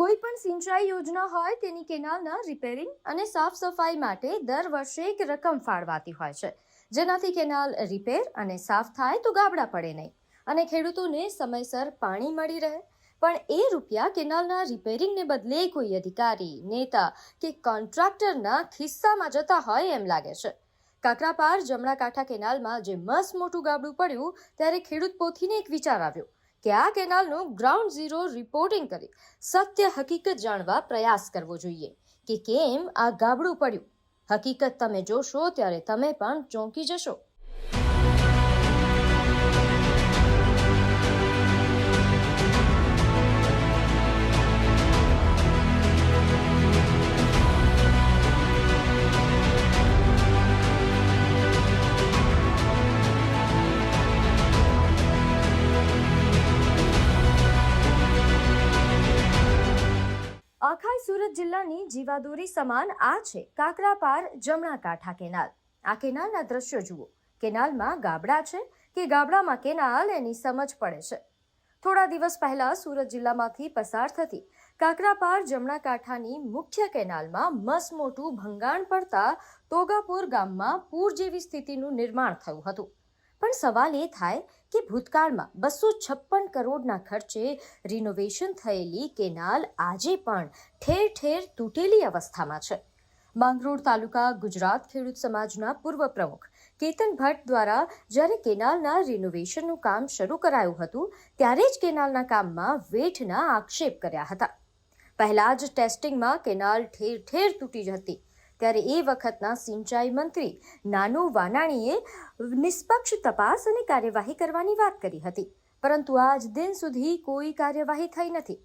કોઈ પણ સિંચાઈ યોજના હોય તેની કેનાલના રિપેરિંગ અને સાફ સફાઈ માટે દર વર્ષે એક રકમ ફાળવાતી હોય છે. જેનાથી કેનાલ રિપેર અને સાફ થાય તો ગાબડા પડે નહીં. અને ખેડૂતોને સમયસર પાણી મળી રહે. પણ એ રૂપિયા કેનાલના રિપેરિંગને બદલે કોઈ અધિકારી, નેતા કે કોન્ટ્રાક્ટરના ખિસ્સામાં જતા હોય એમ લાગે છે. કાકરાપાર જમણા કાંઠા કેનાલમાં જે મસ્ત મોટું ગાબડું પડ્યું, ત્યારે ખેડૂત પોથીને એક વિચાર આવ્યો. કે આ કેનાલનું ગ્રાઉન્ડ ઝીરો રિપોર્ટિંગ કરી સત્ય હકીકત જાણવા પ્રયાસ કરવો જોઈએ. કે કેમ આ ગાબડું પડ્યું? હકીકત તમે જોશો ત્યારે તમે પણ ચોંકી જશો. સુરત જિલ્લાની જીવાદોરી સમાન આ છે. કાકરાપાર જમણા કાંઠા કેનાલ. આ કેનાલના દ્રશ્યો જુઓ. કેનાલમાં ગાબડા છે કે ગાબડામાં કેનાલ એની સમજ પડે છે. થોડા દિવસ પહેલા સુરત જિલ્લામાંથી પસાર થતી કાકરાપાર જમણા કાંઠાની મુખ્ય કેનાલમાં મસ મોટું ભંગાણ પડતા તોગાપુર ગામમાં પૂર જેવી સ્થિતિનું નિર્માણ થયું હતું. પણ સવાલ એ થાય કે ભૂતકાળમાં બસો છપ્પન કરોડના ખર્ચે રિનોવેશન થયેલી કેનાલ આજે પણ ઠેર ઠેર તૂટેલી અવસ્થામાં છે. માંગરોળ તાલુકા ગુજરાત ખેડૂત સમાજના પૂર્વ પ્રમુખ કેતન ભટ્ટ દ્વારા જ્યારે કેનાલના રિનોવેશનનું કામ શરૂ કરાયું હતું, ત્યારે જ કેનાલના કામમાં વેઠના આક્ષેપ કર્યા હતા. પહેલા જ ટેસ્ટિંગમાં કેનાલ ઠેર ઠેર તૂટી હતી ત્યારે એ વખતના સિંચાઈ મંત્રી નાનુ વાનાણીએ નિષ્પક્ષ તપાસ અને કાર્યવાહી કરવાની વાત કરી હતી. પરંતુ આજ દિન સુધી કોઈ કાર્યવાહી થઈ નથી.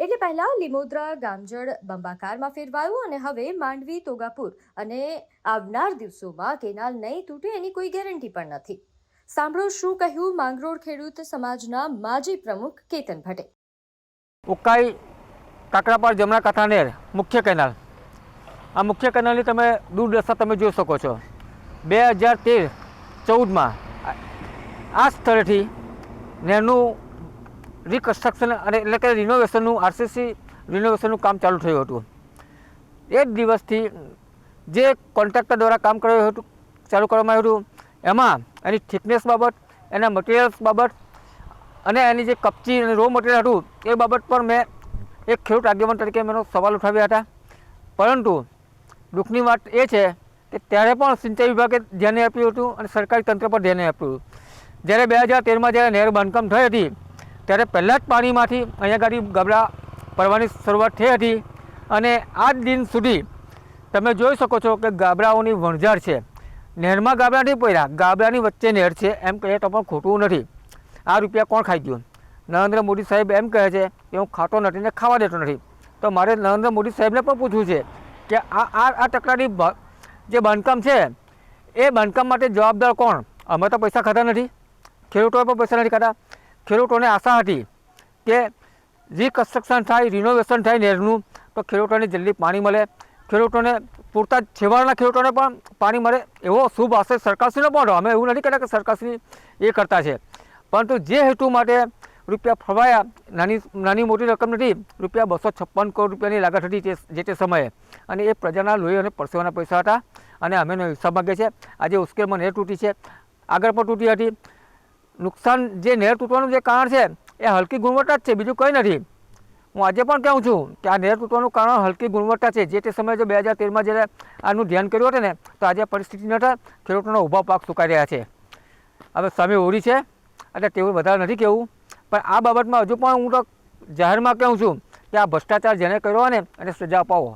એટલે પહેલા લીમોદરા, ગામજળ, બંબાકારમાં ફેરવાયું અને હવે માંડવી, તોગાપુર અને આવનાર દિવસોમાં કેનાલ નહીં તૂટે એની કોઈ ગેરંટી પણ નથી. સાંભળો શું કહ્યું માંગરોળ ખેડૂત સમાજના માજી પ્રમુખ કેતન ભટ્ટે. ઉકાઈ કાકરાપાર જમણા કાંઠાનેર મુખ્ય કેનાલ. આ મુખ્ય કેનાલની તમે દૂરદર્શા તમે જોઈ શકો છો. બે હજાર તેર ચૌદમાં આ સ્થળેથી નેરનું રિકન્સ્ટ્રક્શન અને એટલે કે રિનોવેશનનું આરસીસી રિનોવેશનનું કામ ચાલુ થયું હતું. એ જ દિવસથી જે કોન્ટ્રાક્ટર દ્વારા કામ કરાયું હતું, ચાલુ કરવામાં આવ્યું હતું, એમાં એની થિકનેસ બાબત, એના મટીરિયલ્સ બાબત અને એની જે કપચી અને રો મટીરિયલ હતું, એ બાબત પર મેં એક ખેડૂત આગેવાન તરીકે મેં સવાલ ઉઠાવ્યા હતા. પરંતુ દુઃખની વાત એ છે કે ત્યારે પણ સિંચાઈ વિભાગે ધ્યાન આપ્યું હતું અને સરકારી તંત્ર પર ધ્યાન આપ્યું જ્યારે બે હજાર તેરમાં જ્યારે નહેર બાંધકામ થઈ હતી, ત્યારે પહેલાં જ પાણીમાંથી અહીંયા ગાડી ગબડા પડવાની શરૂઆત થઈ હતી અને આજ દિન સુધી તમે જોઈ શકો છો કે ગાબડાઓની વણઝાર છે. નહેરમાં ગાબડા નહીં પડ્યા, ગાબડાની વચ્ચે નહેર છે એમ કહીએ તો પણ ખોટું નથી. આ રૂપિયા કોણ ખાઈ ગયું? નરેન્દ્ર મોદી સાહેબ એમ કહે છે કે હું ખાતો નથી ને ખાવા દેતો નથી. તો મારે નરેન્દ્ર મોદી સાહેબને પણ પૂછવું છે કે આ આ આ તકરારી જે બાંધકામ છે, એ બાંધકામ માટે જવાબદાર કોણ? અમે તો પૈસા ખાતા નથી. ખેડૂતોએ પણ પૈસા નથી ખાતા ખેડૂતોને આશા હતી કે રિકન્સ્ટ્રક્શન થાય રિનોવેશન થાય નહેરનું તો ખેડૂતોને જલ્દી પાણી મળે. ખેડૂતોને પૂરતા છેવાડાના ખેડૂતોને પણ પાણી મળે. એવો શુભ આશય સરકારશ્રીનો પણ અમે એવું નથી કહેતા કે સરકારશ્રી એ કરતા છે. પરંતુ જે હેતુ માટે રૂપિયા ફરવાયા. નાની નાની મોટી રકમ નથી, રૂપિયા બસો છપ્પન કરોડ રૂપિયાની લાગત હતી તે જે તે સમયે. અને એ પ્રજાના લોહી અને પરસેવાના પૈસા હતા અને અમે એનો હિસાબ માગે છે આજે ઉશ્કેરમાં નહેર તૂટી છે. આગળ પણ તૂટી હતી. નુકસાન જે નહેર તૂટવાનું જે કારણ છે, એ હલકી ગુણવત્તા જ છે, બીજું કંઈ નથી. હું આજે પણ કહું છું કે આ નહેર તૂટવાનું કારણ હલકી ગુણવત્તા છે. જે તે સમયે જો બે હજાર તેરમાં જ્યારે આનું ધ્યાન કર્યું હતું ને, તો આજે પરિસ્થિતિ ન થાય ખેડૂતોનો ઊભા પાક સુકાઈ રહ્યા છે. હવે સામે ઓરી છે. એટલે તેવું વધારે નથી કહેવું. પણ આ બાબતમાં હજુ પણ હું તો જાહેરમાં કહું છું કે આ ભ્રષ્ટાચાર જેને કર્યો ને, એને સજા અપાવો.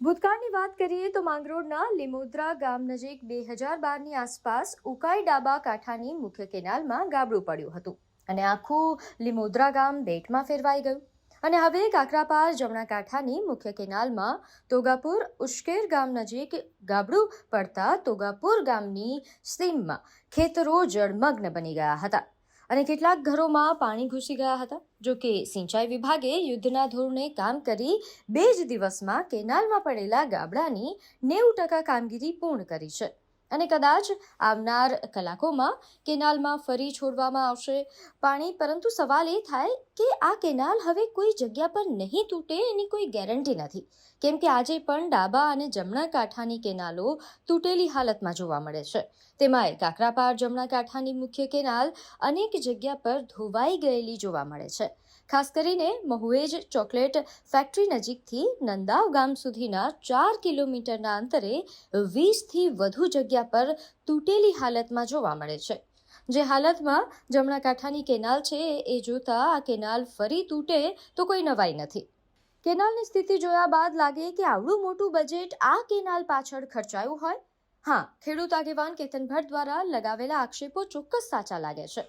ભૂતકાળની વાત કરીએ તો માંગરોળના લીમોદ્રા ગામ નજીક બે હજાર બારની આસપાસ ઉકાઈ ડાબા કાંઠાની મુખ્ય કેનાલમાં ગાબડું પડ્યું હતું અને આખું લીમોદ્રા ગામ બેટમાં ફેરવાઈ ગયું. અને હવે કાકરાપાર જમણા કાંઠાની મુખ્ય કેનાલમાં તોગાપુર ઉશ્કેર ગામ નજીક ગાબડું પડતા તોગાપુર ગામની સીમમાં ખેતરો જળમગ્ન બની ગયા હતા. અને કેટલાક ઘરોમાં પાણી ઘૂસી ગયા હતા. જો કે સિંચાઈ વિભાગે યુદ્ધના ધોરણે કામ કરી બે જ દિવસમાં કેનાલમાં પડેલા ગાબડાની નેવું ટકા કામગીરી પૂર્ણ કરી છે. અને કદાચ આવનાર કલાકોમાં કેનાલમાં ફરી છોડવામાં આવશે. પાણી, પરંતુ સવાલ એ થાય કે આ કેનાલ હવે કોઈ જગ્યા પર નહીં તૂટે એની કોઈ ગેરંટી નથી. કેમ કે આજે પણ ડાબા અને જમણા કાંઠાની કેનાલો તૂટેલી હાલતમાં જોવા મળે છે. તેમાંય કાકરાપાર જમણા કાંઠાની મુખ્ય કેનાલ અનેક જગ્યા પર ધોવાઈ ગયેલી જોવા મળે છે. ખાસ કરીને મહુએજ ચોકલેટ ફેક્ટરી નજીકથી નંદાવ ગામ સુધીના ચાર કિલોમીટરના અંતરે વીસથી વધુ જગ્યા પર તૂટેલી હાલતમાં જોવા મળે છે. જે હાલતમાં જમણા કાંઠાની કેનાલ છે, એ જોતા આ કેનાલ ફરી તૂટે તો કોઈ નવાઈ નથી. કેનાલની સ્થિતિ જોયા બાદ લાગે કે આવડું મોટું બજેટ આ કેનાલ પાછળ ખર્ચાયું હોય? હા, ખેડૂત આગેવાન કેતન ભટ્ટ દ્વારા લગાવેલા આક્ષેપો ચોક્કસ સાચા લાગે છે.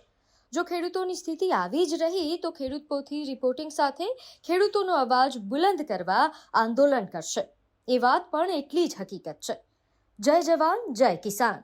જો ખેડૂતોની સ્થિતિ આવી જ રહી, તો ખેડૂત પોથી રિપોર્ટિંગ સાથે ખેડૂતોનો અવાજ બુલંદ કરવા આંદોલન કરશે. એ વાત પણ એટલી જ હકીકત છે. જય જવાન, જય કિસાન.